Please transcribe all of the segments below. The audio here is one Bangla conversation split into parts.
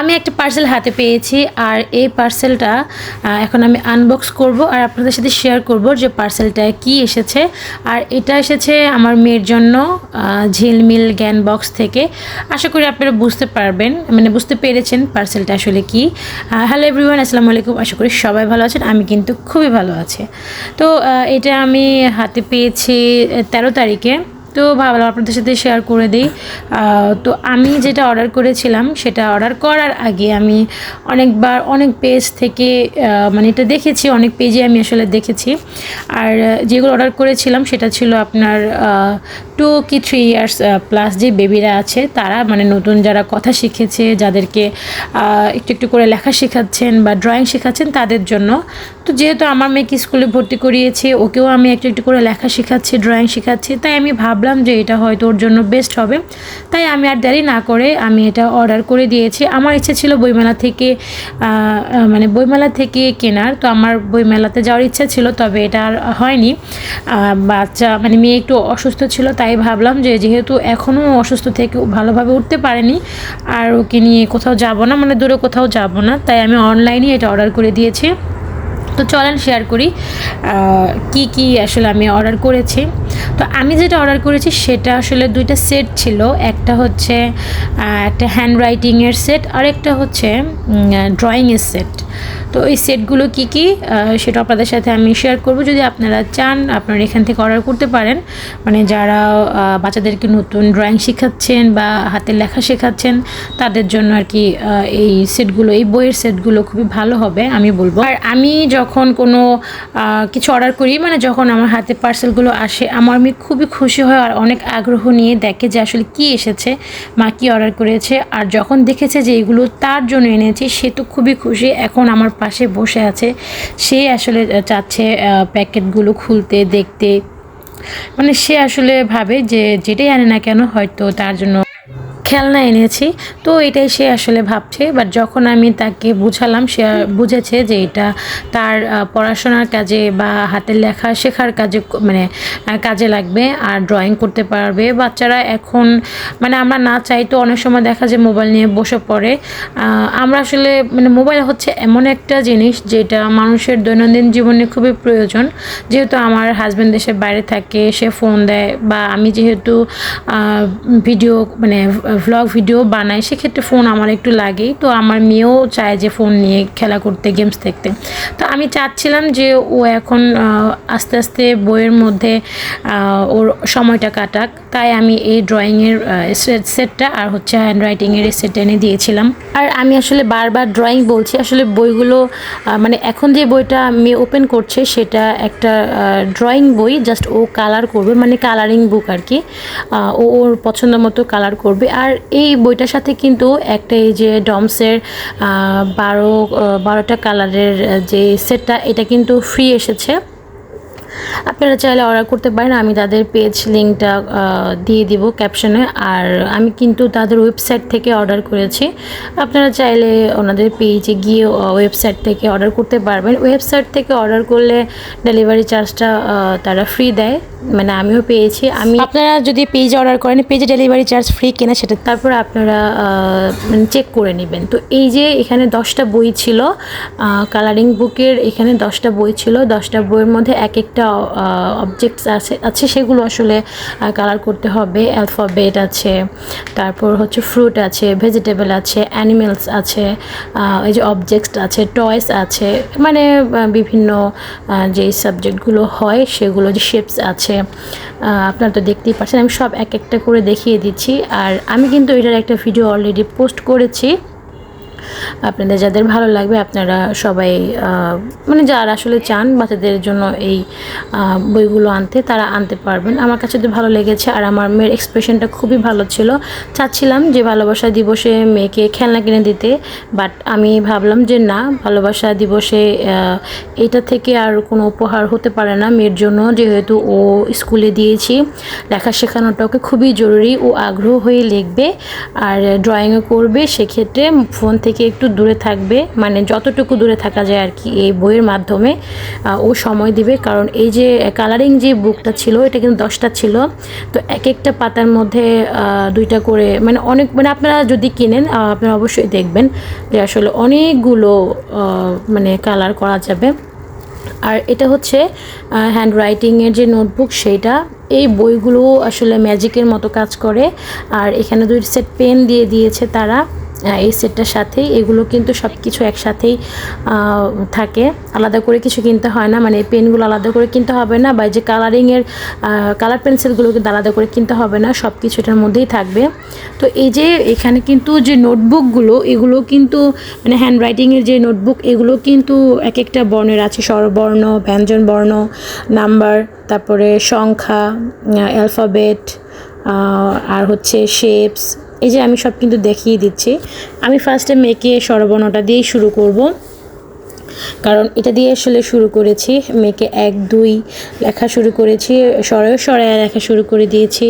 আমি একটা পার্সেল হাতে পেয়েছি আর এই পার্সেলটা এখন আমি আনবক্স করব আর আপনাদের সাথে শেয়ার করব যে পার্সেলটায় কি এসেছে। আর এটা এসেছে আমার মেয়ের জন্য ঝিলমিল জ্ঞান বক্স থেকে। আশা করি আপনারা বুঝতে পারবেন মানে বুঝতে পেরেছেন পার্সেলটা আসলে কি। হ্যালো এভরিওয়ান আসসালামু আলাইকুম। আশা করি সবাই ভালো আছেন, আমি কিন্তু খুবই ভালো আছি। তো এটা আমি হাতে পেয়েছি তেরো তারিখে। তো ভাবলাম আপনাদের সাথে শেয়ার করে দিই। তো আমি যেটা অর্ডার করেছিলাম, সেটা অর্ডার করার আগে আমি অনেকবার অনেক পেজ থেকে মানে এটা দেখেছি, অনেক পেজে আমি আসলে দেখেছি। আর যেগুলো অর্ডার করেছিলাম, সেটা ছিল আপনার টু কি থ্রি ইয়ার্স প্লাস যে বেবিরা আছে, তারা মানে নতুন যারা কথা শিখেছে, যাদেরকে একটু একটু করে লেখা শেখাচ্ছেন বা ড্রয়িং শেখাচ্ছেন, তাদের জন্য তো যেহেতু আমার মেয়েকে স্কুলে ভর্তি করিয়েছি, ওকেও আমি একটু একটু করে লেখা শেখাচ্ছি ড্রয়িং শেখাচ্ছি, তাই আমি ভাবলাম যে এটা হয়তো ওর জন্য বেস্ট হবে। তাই আমি আর দেরি না করে আমি এটা অর্ডার করে দিয়েছি। আমার ইচ্ছে ছিল বইমেলা থেকে মানে বইমেলা থেকে কেনার, তো আমার বইমেলাতে যাওয়ার ইচ্ছা ছিল, তবে এটা আর হয়নি। বাচ্চা মানে মেয়ে একটু অসুস্থ ছিল, তাই ভাবলাম যে যেহেতু এখনও অসুস্থ থেকে ভালোভাবে উঠতে পারেনি, আর ওকে নিয়ে কোথাও যাব না মানে দূরে কোথাও যাব না, তাই আমি অনলাইনে এটা অর্ডার করে দিয়েছি। তো চলেন শেয়ার করি কি কি আসলে আমি অর্ডার করেছি। তো আমি যেটা অর্ডার করেছি সেটা আসলে দুইটা সেট ছিল। একটা হচ্ছে একটা হ্যান্ড রাইটিংয়ের সেট আর একটা হচ্ছে ড্রয়িংয়ের সেট তো এই সেটগুলো কি কি? সেটা আপনাদের সাথে আমি শেয়ার করব। যদি আপনারা চান, আপনারা এখান থেকে অর্ডার করতে পারেন। মানে যারা বাচ্চাদেরকে নতুন ড্রয়িং শেখাচ্ছেন বা হাতের লেখা শেখাচ্ছেন, তাদের জন্য আর কি এই সেটগুলো এই বইয়ের সেটগুলো খুবই ভালো হবে, আমি বলব। আর আমি যখন কোনো কিছু অর্ডার করি মানে যখন আমার হাতে পার্সেলগুলো আসে, আমার আমি খুবই খুশি হয় আর অনেক আগ্রহ নিয়ে দেখে যে আসলে কি এসেছে, মা কি অর্ডার করেছে। আর যখন দেখেছে যে এগুলো তার জন্য এনেছে, সে তো খুবই খুশি। এখন আমার পাশে বসে আছে। সে আসলে চাচ্ছে প্যাকেটগুলো খুলতে, দেখতে। মানে সে আসলে ভাবে যে যেটাই আনে না কেন হয়তো তার জন্য খেলনা এনেছি। তো এটাই সে আসলে ভাবছে বাট যখন আমি তাকে বুঝালাম সে বুঝেছে যে এটা তার পড়াশোনার কাজে বা হাতের লেখা শেখার কাজে মানে কাজে লাগবে আর ড্রয়িং করতে পারবে। বাচ্চারা এখন মানে আমরা না চাই তো অনেক সময় দেখা যায় মোবাইল নিয়ে বসে পড়ে। আমরা আসলে মানে মোবাইল হচ্ছে এমন একটা জিনিস যেটা মানুষের দৈনন্দিন জীবনে খুবই প্রয়োজন। যেহেতু আমার হাজব্যান্ড দেশের বাইরে থাকে সে ফোন দেয় বা আমি যেহেতু ভিডিও মানে ভ্লগ ভিডিও বানাই, সেক্ষেত্রে ফোন আমার একটু লাগেই। তো আমার মেয়েও চায় যে ফোন নিয়ে খেলা করতে গেমস দেখতে। তো আমি চাচ্ছিলাম যে ও এখন আস্তে আস্তে বইয়ের মধ্যে ওর সময়টা কাটাক। তাই আমি এই ড্রয়িংয়ের সেটটা আর হচ্ছে হ্যান্ড রাইটিংয়ের সেট এনে দিয়েছিলাম। আর আমি আসলে বারবার ড্রয়িং বলছি, আসলে বইগুলো মানে এখন যে বইটা আমি ওপেন করছে, সেটা একটা ড্রয়িং বই জাস্ট ও কালার করবে মানে কালারিং বুক আর কি। ও, ওর পছন্দ মতো কালার করবে। আর এই বইটার সাথে কিন্তু একটা এই যে ডমসের বারো বারোটা কালারের যে সেটটা এটা কিন্তু ফ্রি এসেছে। আপনারা চাইলে অর্ডার করতে পারেন। আমি তাদের পেজ লিঙ্কটা দিয়ে দিব ক্যাপশনে আর আমি কিন্তু তাদের ওয়েবসাইট থেকে অর্ডার করেছি। আপনারা চাইলে ওনাদের পেজে গিয়ে ওয়েবসাইট থেকে অর্ডার করতে পারবেন। ওয়েবসাইট থেকে অর্ডার করলে ডেলিভারি চার্জটা তারা ফ্রি দেয়। মানে আমিও পেয়েছি। আমি আপনারা যদি পেজে অর্ডার করেন পেজে ডেলিভারি চার্জ ফ্রি কেনা সেটা তারপর আপনারা মানে চেক করে নেবেন। তো এই যে এখানে দশটা বই ছিল কালারিং বুকের এখানে দশটা বই ছিল। দশটা বইয়ের মধ্যে এক একটা অবজেক্টস আছে আছে সেগুলো আসলে কালার করতে হবে। অ্যালফাবেট আছে, তারপর হচ্ছে ফ্রুট আছে ভেজিটেবল আছে অ্যানিমেলস আছে এই যে অবজেক্টস আছে টয়েস আছে মানে বিভিন্ন যেই সাবজেক্টগুলো হয় সেগুলো, যে শেপস আছে আপনারা তো দেখতেই পাচ্ছেন আমি সব এক একটা করে দেখিয়ে দিচ্ছি। আর আমি কিন্তু এটার একটা ভিডিও অলরেডি পোস্ট করেছি। আপনাদের যাদের ভালো লাগবে, আপনারা সবাই মানে যারা আসলে চান বাচ্চাদের জন্য এই বইগুলো আনতে, তারা আনতে পারবেন। আমার কাছে তো ভালো লেগেছে আর আমার মেয়ের এক্সপ্রেশনটা খুবই ভালো ছিল। চাচ্ছিলাম যে ভালোবাসা দিবসে মেয়েকে খেলনা কিনে দিতে বাট আমি ভাবলাম যে না, ভালোবাসা দিবসে এটা থেকে আর কোনো উপহার হতে পারে না মেয়ের জন্য। যেহেতু ও স্কুলে দিয়েছি, লেখা শেখানোটা ওকে খুবই জরুরি। ও আগ্রহ হয়ে লিখবে আর ড্রয়িংও করবে, সেক্ষেত্রে ফোন থেকে থেকে একটু দূরে থাকবে মানে যতটুকু দূরে থাকা যায় আর কি এই বইয়ের মাধ্যমে ও সময় দিবে। কারণ এই যে কালারিং যে বুকটা ছিল, এটা কিন্তু দশটা ছিল। তো এক একটা পাতার মধ্যে দুইটা করে মানে অনেক মানে আপনারা যদি কিনেন আপনারা অবশ্যই দেখবেন যে আসলে অনেকগুলো মানে কালার করা যাবে। আর এটা হচ্ছে হ্যান্ড রাইটিংয়ের যে নোটবুক সেইটা এই বইগুলো আসলে ম্যাজিকের মতো কাজ করে। আর এখানে দুই সেট পেন দিয়ে দিয়েছে তারা। এই সেটটার সাথেই, এগুলো কিন্তু সব কিছু একসাথেই থাকে। আলাদা করে কিছু কিনতে হয় না মানে পেনগুলো আলাদা করে কিনতে হবে না, বা যে কালারিংয়ের কালার পেন্সিলগুলো কিন্তু আলাদা করে কিনতে হবে না সব কিছু এটার মধ্যেই থাকবে। তো এই যে এখানে কিন্তু যে নোটবুকগুলো এগুলো কিন্তু মানে হ্যান্ড রাইটিংয়ের যে নোটবুক এগুলো কিন্তু এক একটা বর্ণের আছে, স্বরবর্ণ ব্যঞ্জন বর্ণ নাম্বার, তারপরে সংখ্যা অ্যালফাবেট আর হচ্ছে শেপস এই যে আমি সব কিন্তু দেখিয়ে দিচ্ছি। আমি ফার্স্টে মেয়েকে স্বরবর্ণটা দিয়েই শুরু করব। কারণ এটা দিয়ে আসলে শুরু করেছি। মেয়েকে এক দুই লেখা শুরু করেছি সরয় সরায় লেখা শুরু করে দিয়েছি।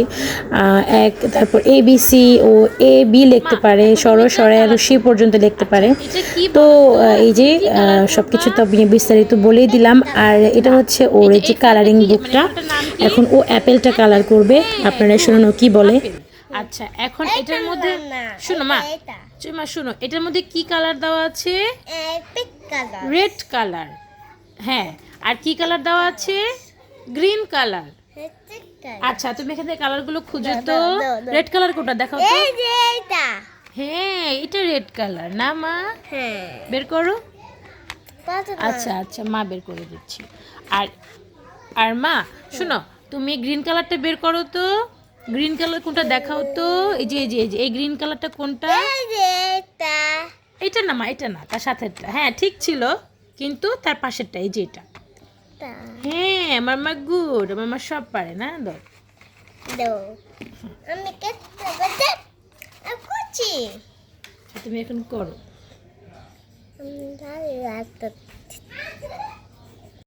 এক তারপর এ বি সি ও এ বি লিখতে পারে সরয় সরায় আর সি পর্যন্ত লিখতে পারে। তো এই যে সব কিছু তো আমি বিস্তারিত বলেই দিলাম। আর এটা হচ্ছে ওর এই যে কালারিং বুকটা এখন ও অ্যাপেলটা কালার করবে। আপনারা শুনুন ও কি বলে। আচ্ছা এখন এটার মধ্যে শোনো মা। মা শোনো এটার মধ্যে কি কালার দেওয়া আছে? রেড কালার হ্যাঁ আর কি কালার দেওয়া আছে? গ্রিন কালার আচ্ছা তুমি এখান কালারগুলো খুঁজো তো। রেড কালার কোনটা? দেখাও তো। হ্যাঁ এটা রেড কালার না মা? হ্যাঁ। বের করো। আচ্ছা আচ্ছা মা বের করে দিচ্ছি। আর আর মা শোনো তুমি গ্রিন কালারটা বের করো তো। গ্রিন কালার কোনটা দেখাও তো? এই যে এই যে এই যে এই গ্রিন কালারটা কোনটা? এটা না মা এটা না তার সাথেরটা। হ্যাঁ ঠিক ছিল কিন্তু তার পাশেরটা এই যে এটা। হ্যাঁ আমার মা গুড আমার মা সব পারে না? দো। তুমি এখন করো।